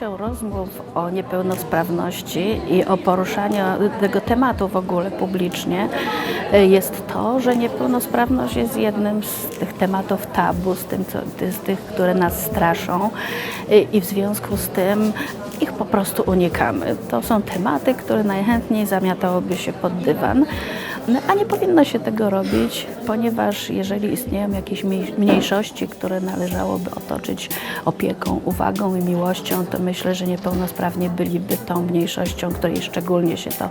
wartością rozmów o niepełnosprawności i o poruszaniu tego tematu w ogóle publicznie y, jest to, że niepełnosprawność jest jednym z tych tematów tabu, z, tym, co, z tych, które nas straszą y, i w związku z tym ich po prostu unikamy. To są tematy, które najchętniej zamiatałoby się pod dywan. No, a nie powinno się tego robić, ponieważ jeżeli istnieją jakieś mniej- mniejszości, które należałoby otoczyć opieką, uwagą i miłością, to myślę, że niepełnosprawni byliby tą mniejszością, której szczególnie się to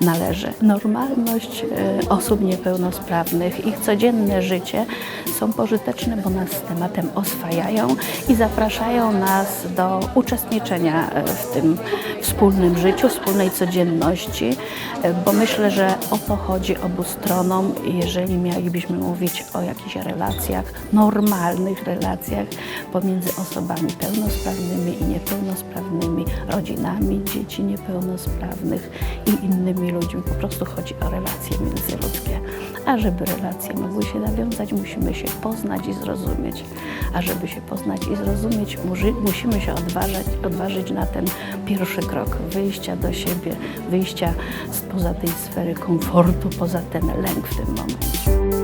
należy. Normalność e, osób niepełnosprawnych, ich codzienne życie są pożyteczne, bo nas z tematem oswajają i zapraszają nas do uczestniczenia e, w tym wspólnym życiu, wspólnej codzienności, e, bo myślę, że o to chodzi obu stronom, jeżeli mielibyśmy mówić o jakichś relacjach, normalnych relacjach pomiędzy osobami pełnosprawnymi i niepełnosprawnymi, rodzinami dzieci niepełnosprawnych i innymi ludźmi. Po prostu chodzi o relacje międzyludzkie. A żeby relacje mogły się nawiązać, musimy się poznać i zrozumieć. A żeby się poznać i zrozumieć, musimy się odważać, odważyć na ten pierwszy krok wyjścia do siebie, wyjścia spoza tej sfery komfortu, poza ten lęk w tym momencie.